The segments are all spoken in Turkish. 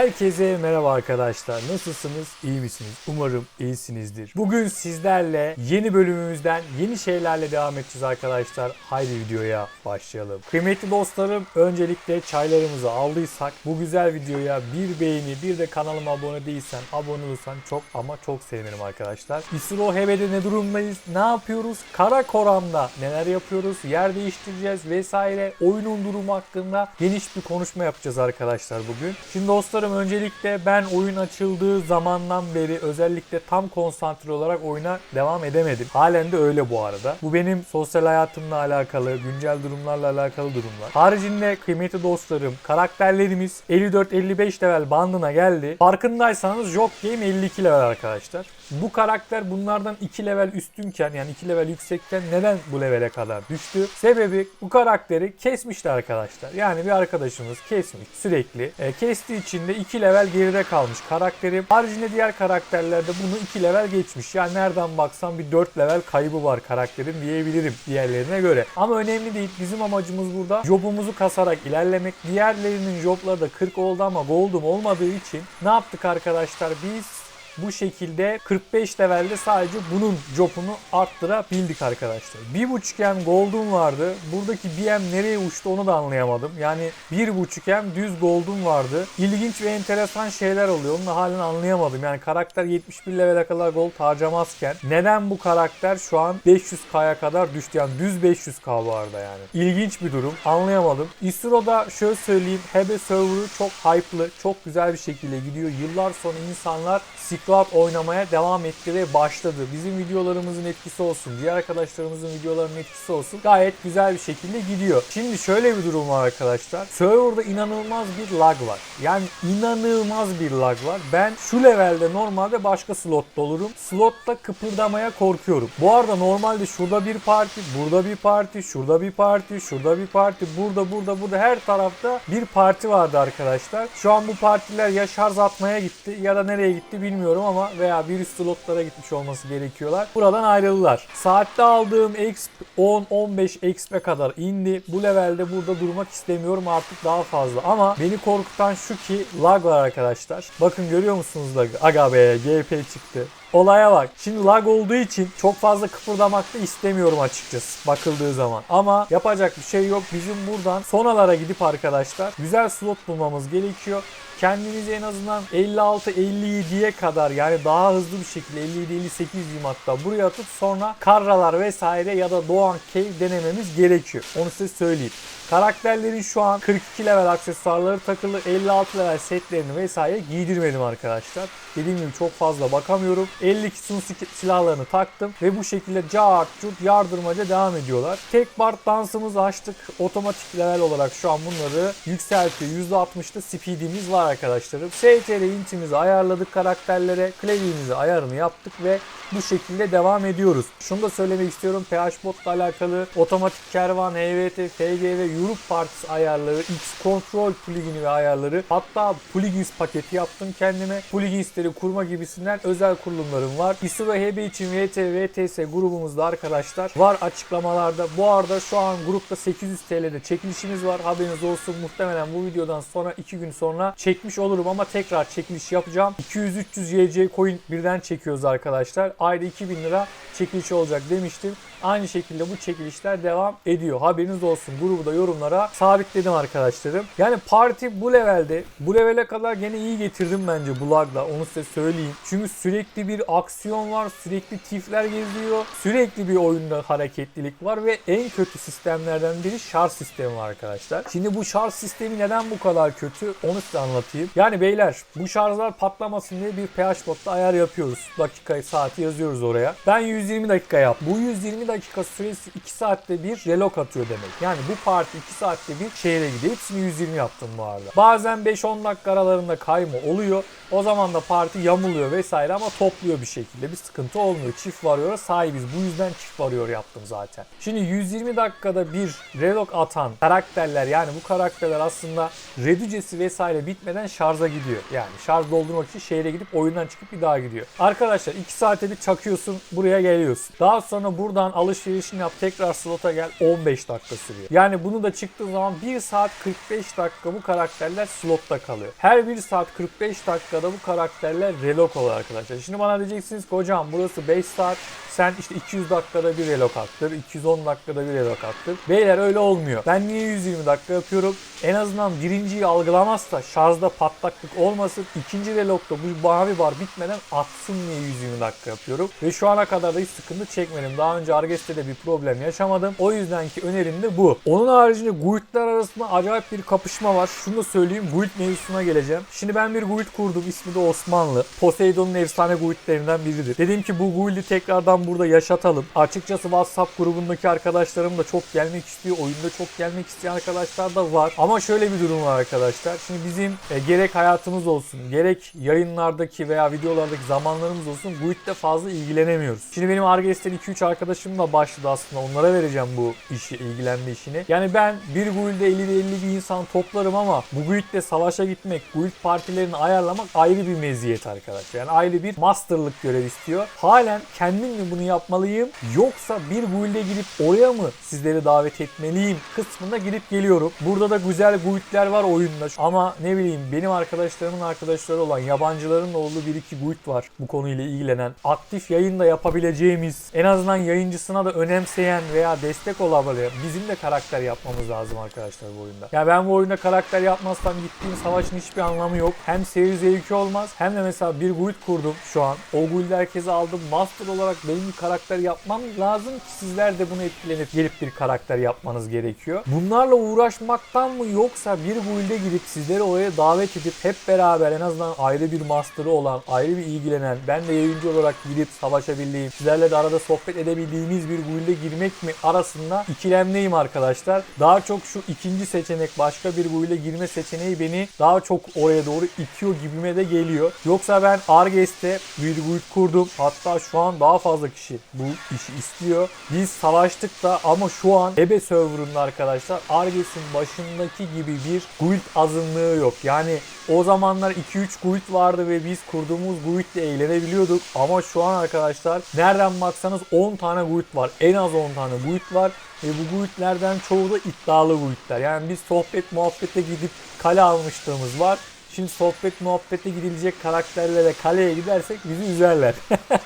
Herkese merhaba arkadaşlar. Nasılsınız? İyi misiniz? Umarım iyisinizdir. Bugün sizlerle yeni bölümümüzden yeni şeylerle devam edeceğiz arkadaşlar. Haydi videoya başlayalım. Kıymetli dostlarım öncelikle çaylarımızı aldıysak bu güzel videoya bir beğeni bir de kanalıma abone değilsen abone olursan çok ama çok sevinirim arkadaşlar. İsro Hebe'de ne durumdayız? Ne yapıyoruz? Kara Koram'da neler yapıyoruz? Yer değiştireceğiz vesaire. Oyunun durumu hakkında geniş bir konuşma yapacağız arkadaşlar bugün. Şimdi dostlarım öncelikle ben oyun açıldığı zamandan beri özellikle tam konsantre olarak oyuna devam edemedim. Halen de öyle bu arada. Bu benim sosyal hayatımla alakalı, güncel durumlarla alakalı durumlar. Haricinde kıymetli dostlarım, karakterlerimiz 54-55 level bandına geldi. Farkındaysanız Jock Game 52 level arkadaşlar. Bu karakter bunlardan 2 level üstünken yani 2 level yüksekken neden bu levele kadar düştü? Sebebi bu karakteri kesmişti arkadaşlar. Yani bir arkadaşımız kesmiş sürekli. E, kestiği için de 2 level geride kalmış karakterim. Haricinde diğer karakterlerde bunu 2 level geçmiş. Yani nereden baksan bir 4 level kaybı var karakterin diyebilirim diğerlerine göre. Ama önemli değil. Bizim amacımız burada jobumuzu kasarak ilerlemek. Diğerlerinin jobları da 40 oldu ama gold'um olmadığı için ne yaptık arkadaşlar? Biz bu şekilde 45 levelde sadece bunun jobunu arttırabildik arkadaşlar. 1.5M gold'um vardı. Buradaki BM nereye uçtu onu da anlayamadım. Yani 1.5M düz gold'um vardı. İlginç ve enteresan şeyler oluyor. Onu da halen anlayamadım. Yani karakter 71 levele kadar gold harcamazken neden bu karakter şu an 500k'ya kadar düştü? Yani düz 500k bu arada yani. İlginç bir durum. Anlayamadım. Isro'da şöyle söyleyeyim. Hebe server'ı çok hype'lı, çok güzel bir şekilde gidiyor. Yıllar sonra insanlar Squad oynamaya devam etti ve başladı. Bizim videolarımızın etkisi olsun, diğer arkadaşlarımızın videolarının etkisi olsun. Gayet güzel bir şekilde gidiyor. Şimdi şöyle bir durum var arkadaşlar. Server'da inanılmaz bir lag var. Yani inanılmaz bir lag var. Ben şu levelde normalde başka slotta olurum. Slotta kıpırdamaya korkuyorum. Bu arada normalde şurada bir parti, burada bir parti, şurada bir parti, şurada bir parti, burada, burada, burada her tarafta bir parti vardı arkadaşlar. Şu an bu partiler ya şarj atmaya gitti ya da nereye gitti bilmiyorum ama veya bir üst slotlara gitmiş olması gerekiyorlar. Buradan ayrıldılar. Saatte aldığım exp 10-15 exp'e kadar indi. Bu levelde burada durmak istemiyorum artık daha fazla. Ama beni korkutan şu ki lag var arkadaşlar. Bakın görüyor musunuz lagı? Aga be GP çıktı. Olaya bak. Şimdi lag olduğu için çok fazla kıpırdamak da istemiyorum açıkçası bakıldığı zaman. Ama yapacak bir şey yok. Bizim buradan sonalara gidip arkadaşlar güzel slot bulmamız gerekiyor. Kendinizi en azından 56-57'ye kadar yani daha hızlı bir şekilde 57-58 diyeyim hatta buraya atıp sonra Karralar vesaire ya da Doğan Cave denememiz gerekiyor. Onu size söyleyeyim. Karakterlerin şu an 42 level aksesuarları takılı 56 level setlerini vesaire giydirmedim arkadaşlar. Dediğim gibi çok fazla bakamıyorum. 52 sun silahlarını taktım ve bu şekilde cart curt yardırmaca devam ediyorlar. Tek bar dansımızı açtık. Otomatik level olarak şu an bunları yükseltiyor. %60'da speedimiz var arkadaşlarım. STR intimizi ayarladık karakterlere. Klavyemizi ayarını yaptık ve bu şekilde devam ediyoruz. Şunu da söylemek istiyorum. PH Bot'la alakalı otomatik kervan, HVT, FG ve Europe Parts ayarları, X Control plugini ve ayarları hatta plugins paketi yaptım kendime. Pluginsleri kurma gibisinden özel kurulumlarım var. ISO ve HB için VT, VTS grubumuzda arkadaşlar var açıklamalarda. Bu arada şu an grupta 800 TL'de çekilişimiz var. Haberiniz olsun. Muhtemelen bu videodan sonra 2 gün sonra çekmiş olurum ama tekrar çekiliş yapacağım. 200-300 YC coin birden çekiyoruz arkadaşlar. Ayda 2000 lira çekiliş olacak demiştim. Aynı şekilde bu çekilişler devam ediyor. Haberiniz olsun. Grubu da yorumlara sabitledim arkadaşlarım. Yani parti bu levelde. Bu levele kadar gene iyi getirdim bence bu lagla. Onu size söyleyeyim. Çünkü sürekli bir aksiyon var. Sürekli tifler geziyor. Sürekli bir oyunda hareketlilik var ve en kötü sistemlerden biri şarj sistemi var arkadaşlar. Şimdi bu şarj sistemi neden bu kadar kötü? Onu size anlatayım. Yani beyler bu şarjlar patlamasın diye bir pH botta ayar yapıyoruz. Dakikayı, saati yazıyoruz oraya. Ben 120 dakika yap. Bu 120 dakika süresi 2 saatte bir relok atıyor demek. Yani bu parti 2 saatte bir şehre gidiyor. Hepsini 120 yaptım bu arada. Bazen 5-10 dakika aralarında kayma oluyor. O zaman da parti yamuluyor vesaire ama topluyor bir şekilde. Bir sıkıntı olmuyor. Çift varıyor'a sahibiz. Bu yüzden çift varıyor yaptım zaten. Şimdi 120 dakikada bir relok atan karakterler yani bu karakterler aslında redücesi vesaire bitmeden şarja gidiyor. Yani şarj doldurmak için şehre gidip oyundan çıkıp bir daha gidiyor. Arkadaşlar 2 saate bir çakıyorsun buraya geliyorsun. Daha sonra buradan alışverişini yap tekrar slota gel 15 dakika sürüyor. Yani bunu da çıktığı zaman 1 saat 45 dakika bu karakterler slotta kalıyor. Her 1 saat 45 dakikada bu karakterler relok oluyor arkadaşlar. Şimdi bana diyeceksiniz ki hocam burası 5 saat sen işte 200 dakikada bir relok attır, 210 dakikada bir relok attır. Beyler öyle olmuyor. Ben niye 120 dakika yapıyorum? En azından birinciyi algılamazsa şarjda patlaklık olmasın. ikinci relokta bu mavi bar bitmeden atsın diye 120 dakika yapıyorum. Ve şu ana kadar da hiç sıkıntı çekmedim. Daha önce Argeste'de bir problem yaşamadım. O yüzden ki önerim de bu. Onun haricinde guildler arasında acayip bir kapışma var. Şunu da söyleyeyim. Guild mevzusuna geleceğim. Şimdi ben bir guild kurdum. İsmi de Osmanlı. Poseidon'un efsane guildlerinden biridir. Dedim ki bu guild'i tekrardan burada yaşatalım. Açıkçası WhatsApp grubundaki arkadaşlarım da çok gelmek istiyor. Oyunda çok gelmek isteyen arkadaşlar da var. Ama şöyle bir durum var arkadaşlar. Şimdi bizim e, gerek hayatımız olsun, gerek yayınlardaki veya videolardaki zamanlarımız olsun guild'le fazla ilgilenemiyoruz. Şimdi benim Arges'ten 2-3 arkadaşım da başladı aslında. Onlara vereceğim bu işi, ilgilenme işini. Yani ben bir guild'e 50 50 bir insan toplarım ama bu guild'le savaşa gitmek, guild partilerini ayarlamak ayrı bir meziyet arkadaşlar. Yani ayrı bir masterlık görev istiyor. Halen kendim mi bunu yapmalıyım yoksa bir guild'e gidip oraya mı sizleri davet etmeliyim kısmına gidip geliyorum. Burada da güzel guild'ler var oyunda ama ne bileyim benim arkadaşlarımın arkadaşları olan yabancıların olduğu bir iki guild var bu konuyla ilgilenen. Aktif yayın da yapabileceğimiz en azından yayıncısına da önemseyen veya destek olabilen bizim de karakter yapmamız lazım arkadaşlar bu oyunda. Ya ben bu oyunda karakter yapmazsam gittiğim savaşın hiçbir anlamı yok. Hem seyir zevki olmaz hem de mesela bir guild kurdum şu an. O guild'i herkese aldım. Master olarak benim bir karakter yapmam lazım ki sizler de bunu etkilenip gelip bir karakter yapmanız gerekiyor. Bunlarla uğraşmaktan mı yoksa bir guild'e girip sizleri oraya davet edip hep beraber en azından ayrı bir master'ı olan, ayrı bir ilgilenen, ben de yayıncı olarak gidip savaşabildiğim, sizlerle de arada sohbet edebildiğimiz bir guild'e girmek mi arasında ikilemdeyim arkadaşlar. Daha çok şu ikinci seçenek başka bir guild'e girme seçeneği beni daha çok oraya doğru itiyor gibime de geliyor. Yoksa ben Arges'te bir guild kurdum. Hatta şu an daha fazla kişi bu işi istiyor. Biz savaştık da ama şu an Ebe serverında arkadaşlar Arges'in başındaki gibi bir guild azınlığı yok. Yani o zamanlar 2-3 guild vardı ve biz kurduğumuz guild ile eğlenebiliyorduk. Ama şu an arkadaşlar nereden baksanız 10 tane guild var. En az 10 tane guild var. Ve bu guildlerden çoğu da iddialı guildler. Yani biz sohbet muhabbete gidip kale almışlığımız var. Şimdi sohbet muhabbete gidilecek karakterlere kaleye gidersek bizi üzerler.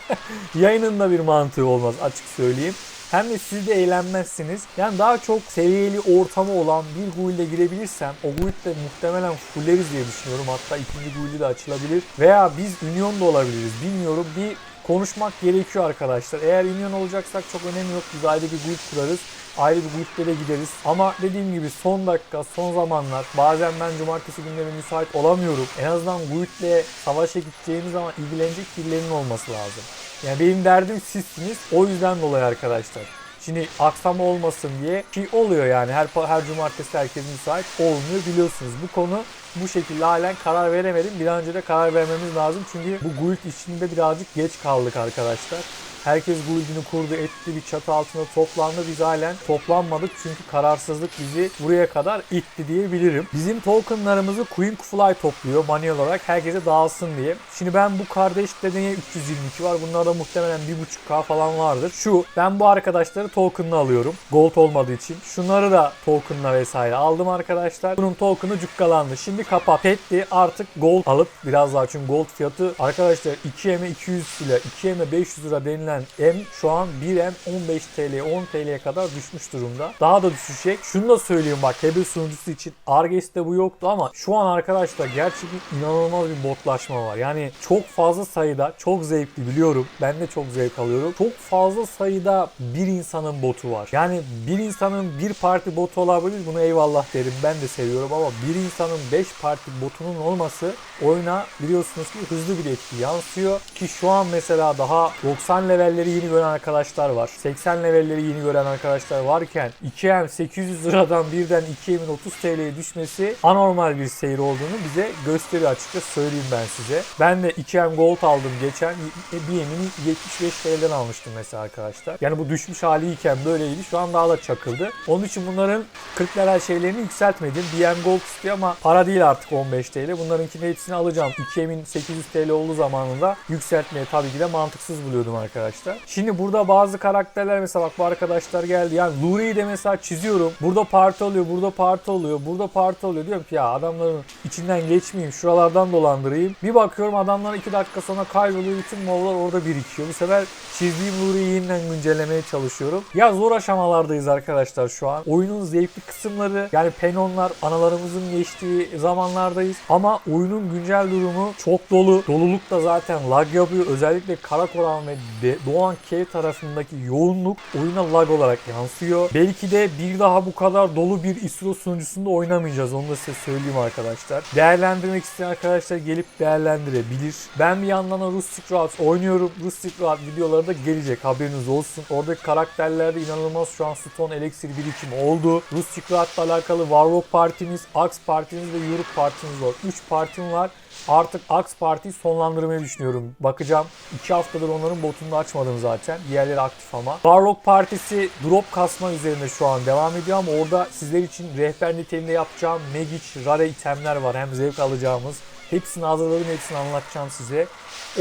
Yayının da bir mantığı olmaz açık söyleyeyim. Hem de siz de eğlenmezsiniz. Yani daha çok seviyeli ortamı olan bir guild'e girebilirsem o guild'de muhtemelen fulleriz diye düşünüyorum. Hatta ikinci guild'i de açılabilir. Veya biz Union da olabiliriz. Bilmiyorum. Bir konuşmak gerekiyor arkadaşlar. Eğer Union olacaksak çok önemi yok. Biz ayrı bir guild kurarız ayrı bir guildlere gideriz. Ama dediğim gibi son dakika, son zamanlar bazen ben cumartesi günleri müsait olamıyorum. En azından guildle savaşa gideceğimiz zaman ilgilenecek birilerinin olması lazım. Yani benim derdim sizsiniz. O yüzden dolayı arkadaşlar. Şimdi aksama olmasın diye ki oluyor yani her her cumartesi herkes müsait olmuyor biliyorsunuz. Bu konu bu şekilde halen karar veremedim. Bir an önce de karar vermemiz lazım. Çünkü bu guild işinde birazcık geç kaldık arkadaşlar. Herkes guildini kurdu, etti, bir çatı altında toplandı. Biz halen toplanmadık çünkü kararsızlık bizi buraya kadar itti diyebilirim. Bizim tokenlarımızı Queen Fly topluyor manuel olarak herkese dağılsın diye. Şimdi ben bu kardeş deneye 322 var. Bunlarda muhtemelen 1.5k falan vardır. Şu ben bu arkadaşları token'la alıyorum. Gold olmadığı için. Şunları da token'la vesaire aldım arkadaşlar. Bunun token'ı cukkalandı. Şimdi kapat. Petti artık gold alıp biraz daha çünkü gold fiyatı arkadaşlar 2M'e 200 ile 2M'e 500 lira denilen M şu an 1M 15 TL 10 TL'ye kadar düşmüş durumda. Daha da düşecek. Şunu da söyleyeyim bak Hebe sunucusu için Arges'te bu yoktu ama şu an arkadaşlar gerçekten inanılmaz bir botlaşma var. Yani çok fazla sayıda çok zevkli biliyorum. Ben de çok zevk alıyorum. Çok fazla sayıda bir insanın botu var. Yani bir insanın bir parti botu olabilir. Bunu eyvallah derim. Ben de seviyorum ama bir insanın 5 parti botunun olması oyuna biliyorsunuz ki hızlı bir etki yansıyor. Ki şu an mesela daha 90 level levelleri yeni gören arkadaşlar var. 80 levelleri yeni gören arkadaşlar varken 2M 800 liradan birden 2M'in 30 TL'ye düşmesi anormal bir seyir olduğunu bize gösteriyor açıkçası söyleyeyim ben size. Ben de 2M Gold aldım geçen. Bir yemini 75 TL'den almıştım mesela arkadaşlar. Yani bu düşmüş haliyken böyleydi. Şu an daha da çakıldı. Onun için bunların 40 lira şeylerini yükseltmedim. BM Gold istiyor ama para değil artık 15 TL. Bunlarınkini hepsini alacağım. 2M'in 800 TL olduğu zamanında yükseltmeye tabii ki de mantıksız buluyordum arkadaşlar. Şimdi burada bazı karakterler mesela bak bu arkadaşlar geldi. Yani Luri'yi de mesela çiziyorum. Burada parti oluyor, burada parti oluyor, burada parti oluyor. Diyorum ki ya adamların içinden geçmeyeyim, şuralardan dolandırayım. Bir bakıyorum adamlar 2 dakika sonra kayboluyor. Bütün moblar orada birikiyor. Bu sefer çizdiğim Luri'yi yeniden güncellemeye çalışıyorum. Ya zor aşamalardayız arkadaşlar şu an. Oyunun zevkli kısımları yani penonlar analarımızın geçtiği zamanlardayız. Ama oyunun güncel durumu çok dolu. Doluluk da zaten lag yapıyor. Özellikle Karakoran ve De- Doğan K tarafındaki yoğunluk oyuna lag olarak yansıyor. Belki de bir daha bu kadar dolu bir ISO sunucusunda oynamayacağız. Onu da size söyleyeyim arkadaşlar. Değerlendirmek isteyen arkadaşlar gelip değerlendirebilir. Ben bir yandan da Rustic Routes oynuyorum. Rustic Route videoları da gelecek haberiniz olsun. Oradaki karakterlerde inanılmaz şu an Stone Elixir birikimi oldu. Rustic Route'la alakalı Warlock partimiz, Axe partimiz ve Yuruk partimiz var. 3 partim var. Artık Axe Parti'yi sonlandırmayı düşünüyorum. Bakacağım. 2 haftadır onların botunu da açmadım zaten. Diğerleri aktif ama. Warlock Partisi drop kasma üzerinde şu an devam ediyor ama orada sizler için rehber niteliğinde yapacağım Magic, Rare itemler var. Hem zevk alacağımız. Hepsini hazırladım, hepsini anlatacağım size.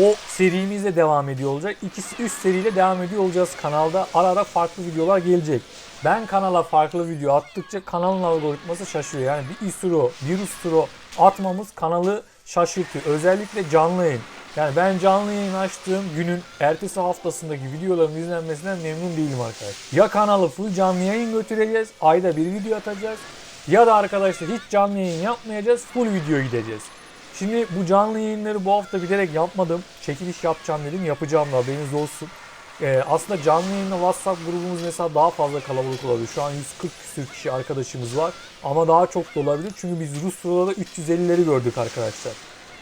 O serimizle devam ediyor olacak. İkisi üst seriyle devam ediyor olacağız kanalda. Ara ara farklı videolar gelecek. Ben kanala farklı video attıkça kanalın algoritması şaşıyor. Yani bir isuro, bir usturo atmamız kanalı şaşırtıyor. Özellikle canlı yayın. Yani ben canlı yayın açtığım günün ertesi haftasındaki videoların izlenmesinden memnun değilim arkadaşlar. Ya kanalı full canlı yayın götüreceğiz, ayda bir video atacağız. Ya da arkadaşlar hiç canlı yayın yapmayacağız, full video gideceğiz. Şimdi bu canlı yayınları bu hafta bilerek yapmadım. Çekiliş yapacağım dedim, yapacağım da haberiniz olsun. Ee, aslında canlı yayında WhatsApp grubumuz mesela daha fazla kalabalık olabilir. Şu an 140 küsür kişi arkadaşımız var. Ama daha çok da olabilir. Çünkü biz Rus Troll'da 350'leri gördük arkadaşlar.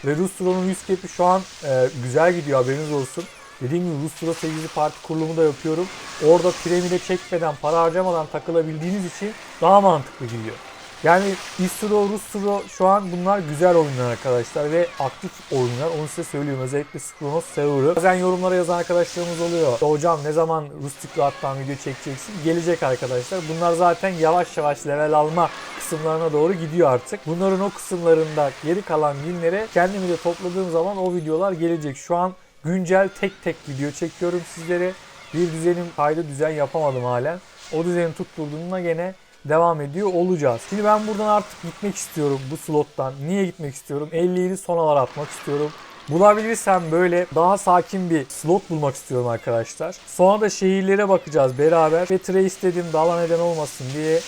Ve Rus Troll'un 100 cap'i şu an e, güzel gidiyor haberiniz olsun. Dediğim gibi Rus Troll 8. parti kurulumu da yapıyorum. Orada piramide çekmeden, para harcamadan takılabildiğiniz için daha mantıklı gidiyor. Yani Istro, Rustro şu an bunlar güzel oyunlar arkadaşlar ve aktif oyunlar. Onu size söylüyorum. Özellikle Skronos Server'ı. Bazen yorumlara yazan arkadaşlarımız oluyor. Hocam ne zaman Rustic Rahat'tan video çekeceksin? Gelecek arkadaşlar. Bunlar zaten yavaş yavaş level alma kısımlarına doğru gidiyor artık. Bunların o kısımlarında geri kalan günlere kendimi de topladığım zaman o videolar gelecek. Şu an güncel tek tek video çekiyorum sizlere. Bir düzenim kaydı düzen yapamadım halen. O düzeni tutturduğumda gene devam ediyor olacağız. Şimdi ben buradan artık gitmek istiyorum bu slottan. Niye gitmek istiyorum? 57 sonalar atmak istiyorum. Bulabilirsem böyle daha sakin bir slot bulmak istiyorum arkadaşlar. Sonra da şehirlere bakacağız beraber. Ve trace dedim dala neden olmasın diye.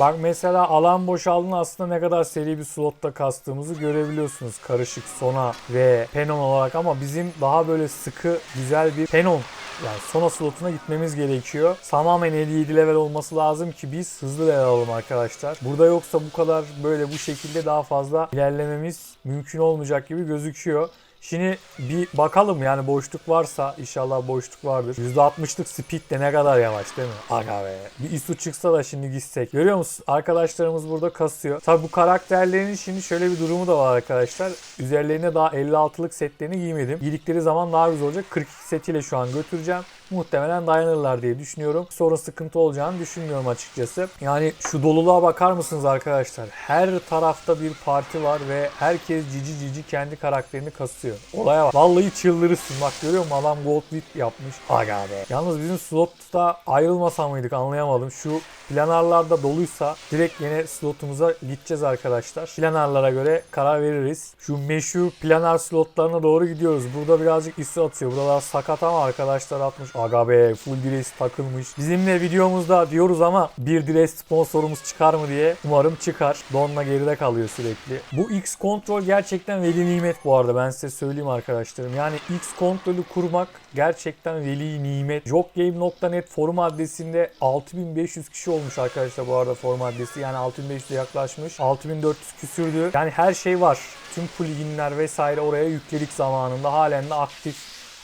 Bak mesela alan boşaldığında aslında ne kadar seri bir slotta kastığımızı görebiliyorsunuz. Karışık sona ve penon olarak ama bizim daha böyle sıkı güzel bir penon yani sona slotuna gitmemiz gerekiyor. Tamamen 57 level olması lazım ki biz hızlı level alalım arkadaşlar. Burada yoksa bu kadar böyle bu şekilde daha fazla ilerlememiz mümkün olmayacak gibi gözüküyor. Şimdi bir bakalım yani boşluk varsa inşallah boşluk vardır. %60'lık speed de ne kadar yavaş değil mi? Aga be. Bir ISO çıksa da şimdi gitsek. Görüyor musun? Arkadaşlarımız burada kasıyor. Tabi bu karakterlerin şimdi şöyle bir durumu da var arkadaşlar. Üzerlerine daha 56'lık setlerini giymedim. Giydikleri zaman daha güzel olacak. 42 setiyle şu an götüreceğim. Muhtemelen dayanırlar diye düşünüyorum. Sorun sıkıntı olacağını düşünmüyorum açıkçası. Yani şu doluluğa bakar mısınız arkadaşlar? Her tarafta bir parti var ve herkes cici cici kendi karakterini kasıyor. Olaya bak. Vallahi çıldırırsın. Bak görüyor musun? Adam gold whip yapmış. Aga be. Yalnız bizim slotta ayrılmasa mıydık anlayamadım. Şu planarlarda doluysa direkt yine slotumuza gideceğiz arkadaşlar. Planarlara göre karar veririz. Şu meşhur planar slotlarına doğru gidiyoruz. Burada birazcık ISO atıyor. Buralar sakat ama arkadaşlar atmış. Aga full direği takılmış. Bizimle videomuzda diyoruz ama bir direği sponsorumuz çıkar mı diye. Umarım çıkar. Donla geride kalıyor sürekli. Bu X kontrol gerçekten veli nimet bu arada. Ben size söyleyeyim arkadaşlarım. Yani X kontrolü kurmak gerçekten veli nimet. Jokgame.net forum adresinde 6500 kişi olmuş arkadaşlar bu arada forum adresi. Yani 6500'e yaklaşmış. 6400 küsürdü. Yani her şey var. Tüm pluginler vesaire oraya yükledik zamanında. Halen de aktif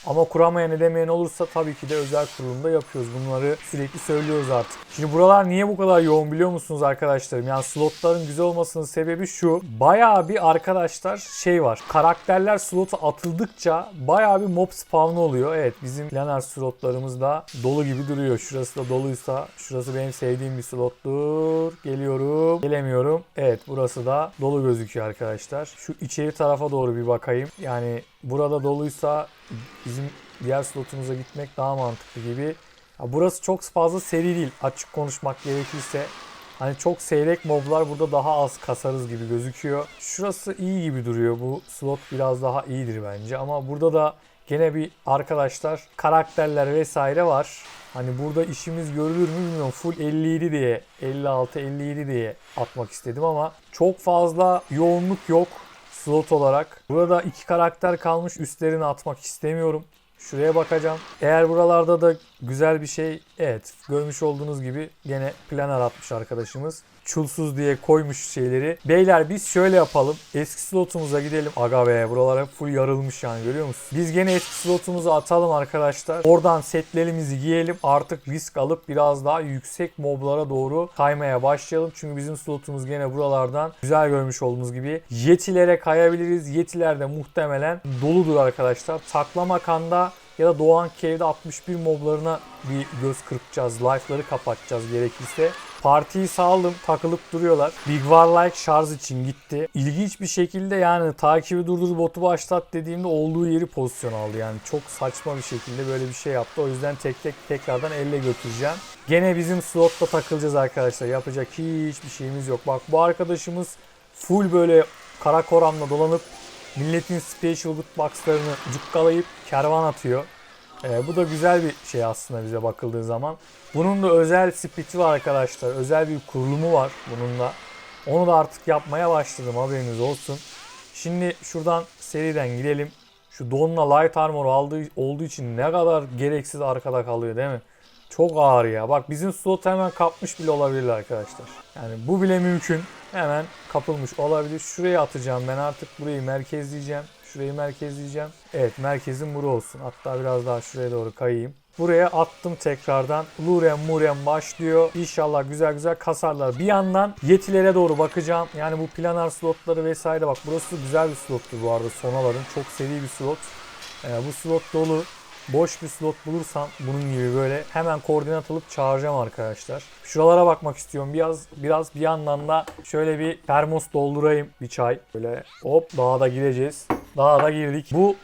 Ama kuramayan edemeyen olursa tabii ki de özel kurulumda yapıyoruz. Bunları sürekli söylüyoruz artık. Şimdi buralar niye bu kadar yoğun biliyor musunuz arkadaşlarım? Yani slotların güzel olmasının sebebi şu. Bayağı bir arkadaşlar şey var. Karakterler slota atıldıkça bayağı bir mob spawnı oluyor. Evet bizim planar slotlarımız da dolu gibi duruyor. Şurası da doluysa şurası benim sevdiğim bir slottur. Geliyorum. Gelemiyorum. Evet burası da dolu gözüküyor arkadaşlar. Şu içeri tarafa doğru bir bakayım. Yani burada doluysa bizim diğer slotumuza gitmek daha mantıklı gibi. Ya burası çok fazla seri değil açık konuşmak gerekirse. Hani çok seyrek moblar burada daha az kasarız gibi gözüküyor. Şurası iyi gibi duruyor. Bu slot biraz daha iyidir bence. Ama burada da gene bir arkadaşlar karakterler vesaire var. Hani burada işimiz görülür mü bilmiyorum. Full 57 diye 56 57 diye atmak istedim ama çok fazla yoğunluk yok slot olarak. Burada iki karakter kalmış üstlerini atmak istemiyorum. Şuraya bakacağım. Eğer buralarda da güzel bir şey evet görmüş olduğunuz gibi gene planer atmış arkadaşımız. Çulsuz diye koymuş şeyleri. Beyler biz şöyle yapalım. Eski slotumuza gidelim. Aga be buralar hep full yarılmış yani görüyor musun? Biz gene eski slotumuzu atalım arkadaşlar. Oradan setlerimizi giyelim. Artık risk alıp biraz daha yüksek moblara doğru kaymaya başlayalım. Çünkü bizim slotumuz gene buralardan güzel görmüş olduğunuz gibi yetilere kayabiliriz. Yetiler de muhtemelen doludur arkadaşlar. Taklamakanda ya da Doğan Cave'de 61 moblarına bir göz kırpacağız. Life'ları kapatacağız gerekirse. Partiyi saldım takılıp duruyorlar. Big War Like şarj için gitti. İlginç bir şekilde yani takibi durdur botu başlat dediğimde olduğu yeri pozisyon aldı. Yani çok saçma bir şekilde böyle bir şey yaptı. O yüzden tek tek tekrardan elle götüreceğim. Gene bizim slotta takılacağız arkadaşlar. Yapacak hiçbir şeyimiz yok. Bak bu arkadaşımız full böyle kara koramla dolanıp milletin special good box'larını cukkalayıp kervan atıyor. Ee, bu da güzel bir şey aslında bize bakıldığı zaman. Bunun da özel split'i var arkadaşlar. Özel bir kurulumu var bununla. Onu da artık yapmaya başladım haberiniz olsun. Şimdi şuradan seriden gidelim. Şu donla light armor aldığı, olduğu için ne kadar gereksiz arkada kalıyor değil mi? Çok ağır ya. Bak bizim slot hemen kapmış bile olabilir arkadaşlar. Yani bu bile mümkün. Hemen kapılmış olabilir. Şuraya atacağım ben artık burayı merkezleyeceğim. Şurayı merkezleyeceğim. Evet merkezim bura olsun. Hatta biraz daha şuraya doğru kayayım. Buraya attım tekrardan. Luren Muren başlıyor. İnşallah güzel güzel kasarlar. Bir yandan yetilere doğru bakacağım. Yani bu planar slotları vesaire bak burası güzel bir slottu bu arada sonaların. Çok seri bir slot. Ee, bu slot dolu. Boş bir slot bulursam bunun gibi böyle hemen koordinat alıp çağıracağım arkadaşlar. Şuralara bakmak istiyorum. Biraz biraz bir yandan da şöyle bir termos doldurayım bir çay. Böyle hop dağa da gireceğiz. Dağa da girdik. Bu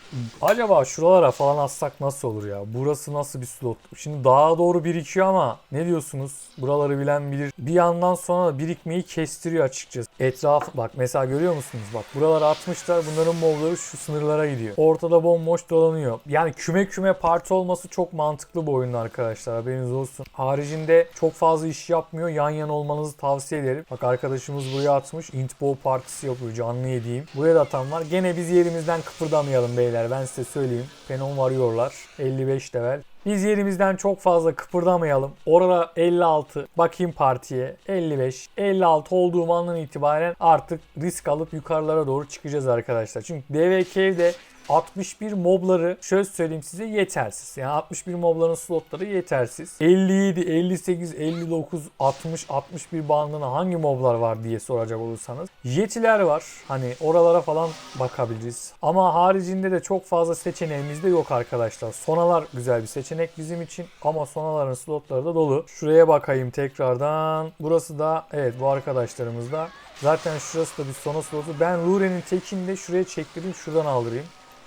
acaba şuralara falan atsak nasıl olur ya? Burası nasıl bir slot? Şimdi dağa doğru birikiyor ama ne diyorsunuz? Buraları bilen bilir. Bir yandan sonra da birikmeyi kestiriyor açıkçası. Etraf bak mesela görüyor musunuz? Bak buralara atmışlar. Bunların mobları şu sınırlara gidiyor. Ortada bomboş dolanıyor. Yani küme küme parti olması çok mantıklı bu oyunda arkadaşlar. Haberiniz olsun. Haricinde çok fazla iş yapmıyor. Yan yana olmanızı tavsiye ederim. Bak arkadaşımız buraya atmış. Intbow partisi yapıyor. Canlı yediğim. Buraya da atan var. Gene biz yerimizden kıpırdamayalım beyler. Ben size söyleyeyim. Penon varıyorlar. 55 level. Biz yerimizden çok fazla kıpırdamayalım. Orada 56. Bakayım partiye. 55. 56 olduğum andan itibaren artık risk alıp yukarılara doğru çıkacağız arkadaşlar. Çünkü DVK'de 61 mobları şöyle söyleyeyim size yetersiz. Yani 61 mobların slotları yetersiz. 57, 58, 59, 60, 61 bandına hangi moblar var diye soracak olursanız. Yetiler var. Hani oralara falan bakabiliriz. Ama haricinde de çok fazla seçeneğimiz de yok arkadaşlar. Sonalar güzel bir seçenek bizim için ama sonaların slotları da dolu. Şuraya bakayım tekrardan. Burası da evet bu arkadaşlarımız da Zaten şurası da bir sona slotu. Ben Lure'nin tekini de şuraya çektireyim. Şuradan aldırayım.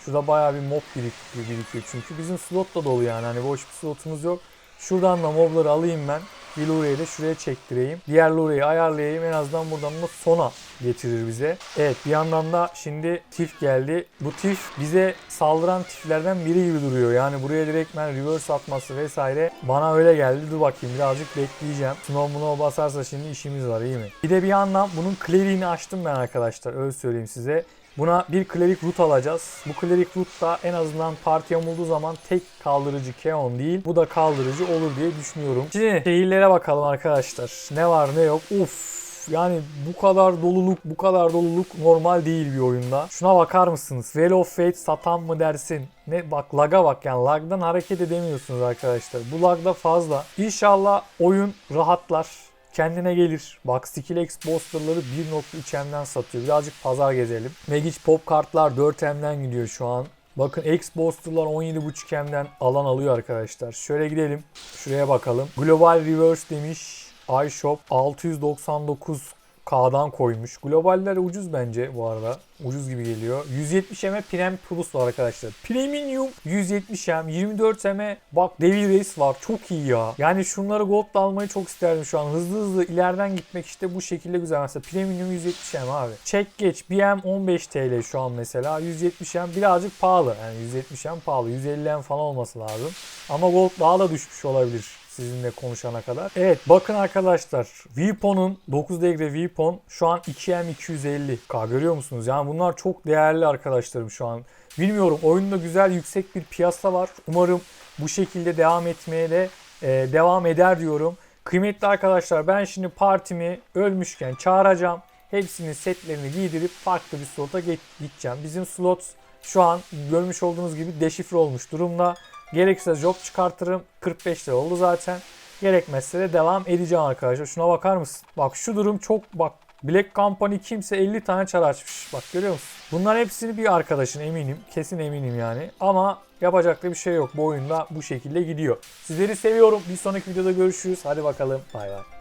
Şurada bayağı bir mob birikiyor, birikiyor çünkü. Bizim slot da dolu yani. Hani boş bir slotumuz yok. Şuradan da mobları alayım ben. Bir Lure'yi de şuraya çektireyim. Diğer Lure'yi ayarlayayım. En azından buradan da sona getirir bize. Evet bir yandan da şimdi tif geldi. Bu tif bize saldıran tiflerden biri gibi duruyor. Yani buraya direktmen reverse atması vesaire bana öyle geldi. Dur bakayım birazcık bekleyeceğim. Snow Snow basarsa şimdi işimiz var iyi mi? Bir de bir yandan bunun clear'ini açtım ben arkadaşlar. Öyle söyleyeyim size. Buna bir klerik root alacağız. Bu klerik root da en azından parti yamulduğu zaman tek kaldırıcı Keon değil. Bu da kaldırıcı olur diye düşünüyorum. Şimdi şehirlere bakalım arkadaşlar. Ne var ne yok. Uf yani bu kadar doluluk bu kadar doluluk normal değil bir oyunda. Şuna bakar mısınız? Well of Fate satan mı dersin? Ne bak laga bak yani lagdan hareket edemiyorsunuz arkadaşlar. Bu lagda fazla. İnşallah oyun rahatlar kendine gelir. Bak Skillex Booster'ları 1.3M'den satıyor. Birazcık pazar gezelim. Magic Pop kartlar 4M'den gidiyor şu an. Bakın X Booster'lar 17.5M'den alan alıyor arkadaşlar. Şöyle gidelim. Şuraya bakalım. Global Reverse demiş. iShop 699 K'dan koymuş. Globaller ucuz bence bu arada. Ucuz gibi geliyor. 170 M Prem Plus var arkadaşlar. Premium 170 M. 24 M bak Devil Race var. Çok iyi ya. Yani şunları Gold'da almayı çok isterdim şu an. Hızlı hızlı ileriden gitmek işte bu şekilde güzel. Mesela Premium 170 M abi. Çek geç. BM 15 TL şu an mesela. 170 M birazcık pahalı. Yani 170 M pahalı. 150 M falan olması lazım. Ama Gold daha da düşmüş olabilir sizinle konuşana kadar. Evet bakın arkadaşlar Vipon'un 9 degre Vipon şu an 2M250K görüyor musunuz? Yani bunlar çok değerli arkadaşlarım şu an. Bilmiyorum oyunda güzel yüksek bir piyasa var. Umarım bu şekilde devam etmeye de e, devam eder diyorum. Kıymetli arkadaşlar ben şimdi partimi ölmüşken çağıracağım. Hepsinin setlerini giydirip farklı bir slota gideceğim. Bizim slot şu an görmüş olduğunuz gibi deşifre olmuş durumda. Gerekirse job çıkartırım. 45 lira oldu zaten. Gerekmezse de devam edeceğim arkadaşlar. Şuna bakar mısın? Bak şu durum çok bak. Black Company kimse 50 tane çar açmış. Bak görüyor musun? Bunlar hepsini bir arkadaşın eminim. Kesin eminim yani. Ama yapacak da bir şey yok. Bu oyunda bu şekilde gidiyor. Sizleri seviyorum. Bir sonraki videoda görüşürüz. Hadi bakalım. Bay bay.